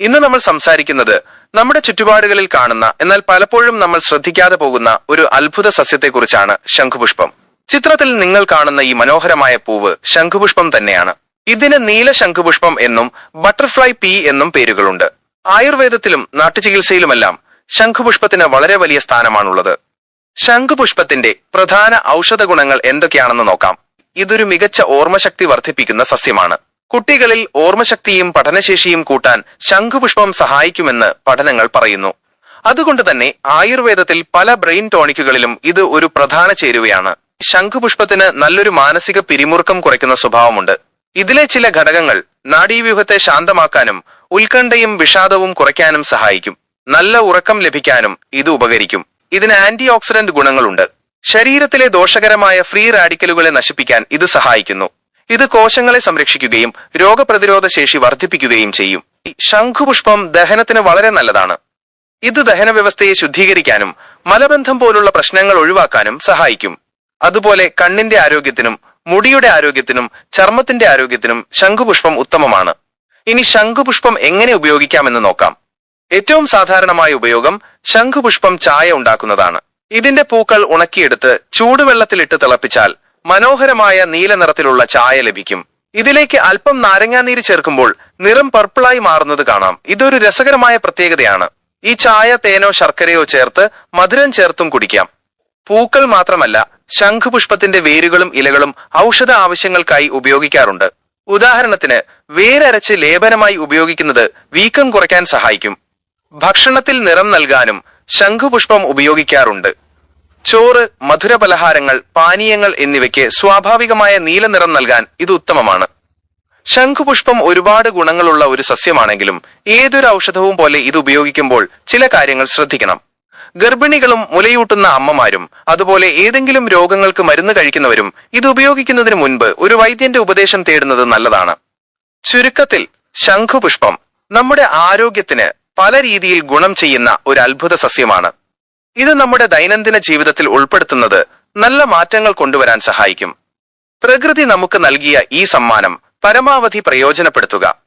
ഇന്ന് നമ്മൾ സംസാരിക്കുന്നത് നമ്മുടെ ചുറ്റുപാടുകളിൽ കാണുന്ന എന്നാൽ പലപ്പോഴും നമ്മൾ ശ്രദ്ധിക്കാതെ പോകുന്ന ഒരു അത്ഭുത സസ്യത്തെക്കുറിച്ചാണ് ശംഖുപുഷ്പം. ചിത്രത്തിൽ നിങ്ങൾ കാണുന്ന ഈ മനോഹരമായ പൂവ് ശംഖുപുഷ്പം തന്നെയാണ്. ഇതിന് നീല ശംഖുപുഷ്പം എന്നും ബട്ടർഫ്ലൈ പീ എന്നും പേരുകളുണ്ട്. ആയുർവേദത്തിലും നാട്ടുചികിത്സയിലുമെല്ലാം ശംഖുപുഷ്പത്തിന് വളരെ വലിയ സ്ഥാനമാണുള്ളത്. ശംഖുപുഷ്പത്തിന്റെ പ്രധാന ഔഷധ ഗുണങ്ങൾ എന്തൊക്കെയാണെന്ന് നോക്കാം. ഇതൊരു മികച്ച ഓർമ്മശക്തി വർദ്ധിപ്പിക്കുന്ന സസ്യമാണ്. കുട്ടികളിൽ ഓർമ്മശക്തിയും പഠനശേഷിയും കൂട്ടാൻ ശംഖുപുഷ്പം സഹായിക്കുമെന്ന് പഠനങ്ങൾ പറയുന്നു. അതുകൊണ്ട് തന്നെ ആയുർവേദത്തിൽ പല ബ്രെയിൻ ടോണിക്കുകളിലും ഇത് ഒരു പ്രധാന ചേരുവയാണ്. ശംഖുപുഷ്പത്തിന് നല്ലൊരു മാനസിക പിരിമുറുക്കം കുറയ്ക്കുന്ന സ്വഭാവമുണ്ട്. ഇതിലെ ചില ഘടകങ്ങൾ നാഡീവ്യൂഹത്തെ ശാന്തമാക്കാനും ഉത്കണ്ഠയും വിഷാദവും കുറയ്ക്കാനും സഹായിക്കും. നല്ല ഉറക്കം ലഭിക്കാനും ഇത് ഉപകരിക്കും. ഇതിന് ആന്റി ഓക്സിഡന്റ് ഗുണങ്ങളുണ്ട്. ശരീരത്തിലെ ദോഷകരമായ ഫ്രീ റാഡിക്കലുകളെ നശിപ്പിക്കാൻ ഇത് സഹായിക്കുന്നു. ഇത് കോശങ്ങളെ സംരക്ഷിക്കുകയും രോഗപ്രതിരോധ ശേഷി വർദ്ധിപ്പിക്കുകയും ചെയ്യും. ശംഖുപുഷ്പം ദഹനത്തിന് വളരെ നല്ലതാണ്. ഇത് ദഹന വ്യവസ്ഥയെ ശുദ്ധീകരിക്കാനും മലബന്ധം പോലുള്ള പ്രശ്നങ്ങൾ ഒഴിവാക്കാനും സഹായിക്കും. അതുപോലെ കണ്ണിന്റെ ആരോഗ്യത്തിനും മുടിയുടെ ആരോഗ്യത്തിനും ചർമ്മത്തിന്റെ ആരോഗ്യത്തിനും ശംഖുപുഷ്പം ഉത്തമമാണ്. ഇനി ശംഖുപുഷ്പം എങ്ങനെ ഉപയോഗിക്കാമെന്ന് നോക്കാം. ഏറ്റവും സാധാരണമായ ഉപയോഗം ശംഖുപുഷ്പം ചായ ഉണ്ടാക്കുന്നതാണ്. ഇതിന്റെ പൂക്കൾ ഉണക്കിയെടുത്ത് ചൂടുവെള്ളത്തിലിട്ട് തിളപ്പിച്ചാൽ മനോഹരമായ നീല നിറത്തിലുള്ള ചായ ലഭിക്കും. ഇതിലേക്ക് അല്പം നാരങ്ങാനീര് ചേർക്കുമ്പോൾ നിറം പർപ്പിളായി മാറുന്നത് കാണാം. ഇതൊരു രസകരമായ പ്രത്യേകതയാണ്. ഈ ചായ തേനോ ശർക്കരയോ ചേർത്ത് മധുരം ചേർത്തും കുടിക്കാം. പൂക്കൾ മാത്രമല്ല ശംഖുപുഷ്പത്തിന്റെ വേരുകളും ഇലകളും ഔഷധ ആവശ്യങ്ങൾക്കായി ഉപയോഗിക്കാറുണ്ട്. ഉദാഹരണത്തിന് വേരരച്ച് ലേപനമായി ഉപയോഗിക്കുന്നത് വീക്കം കുറയ്ക്കാൻ സഹായിക്കും. ഭക്ഷണത്തിൽ നിറം നൽകാനും ശംഖുപുഷ്പം ഉപയോഗിക്കാറുണ്ട്. ചോറ് മധുരപലഹാരങ്ങൾ പാനീയങ്ങൾ എന്നിവയ്ക്ക് സ്വാഭാവികമായ നീലനിറം നൽകാൻ ഇത് ഉത്തമമാണ്. ശംഖുപുഷ്പം ഒരുപാട് ഗുണങ്ങളുള്ള ഒരു സസ്യമാണെങ്കിലും ഏതൊരു ഔഷധവും പോലെ ഇത് ഉപയോഗിക്കുമ്പോൾ ചില കാര്യങ്ങൾ ശ്രദ്ധിക്കണം. ഗർഭിണികളും മുലയൂട്ടുന്ന അമ്മമാരും അതുപോലെ ഏതെങ്കിലും രോഗങ്ങൾക്ക് മരുന്ന് കഴിക്കുന്നവരും ഇത് ഉപയോഗിക്കുന്നതിന് മുൻപ് ഒരു വൈദ്യന്റെ ഉപദേശം തേടുന്നത് നല്ലതാണ്. ചുരുക്കത്തിൽ ശംഖുപുഷ്പം നമ്മുടെ ആരോഗ്യത്തിന് പല രീതിയിൽ ഗുണം ചെയ്യുന്ന ഒരു അത്ഭുത സസ്യമാണ്. ഇത് നമ്മുടെ ദൈനംദിന ജീവിതത്തിൽ ഉൾപ്പെടുത്തുന്നത് നല്ല മാറ്റങ്ങൾ കൊണ്ടുവരാൻ സഹായിക്കും. പ്രകൃതി നമുക്ക് നൽകിയ ഈ സമ്മാനം പരമാവധി പ്രയോജനപ്പെടുത്തുക.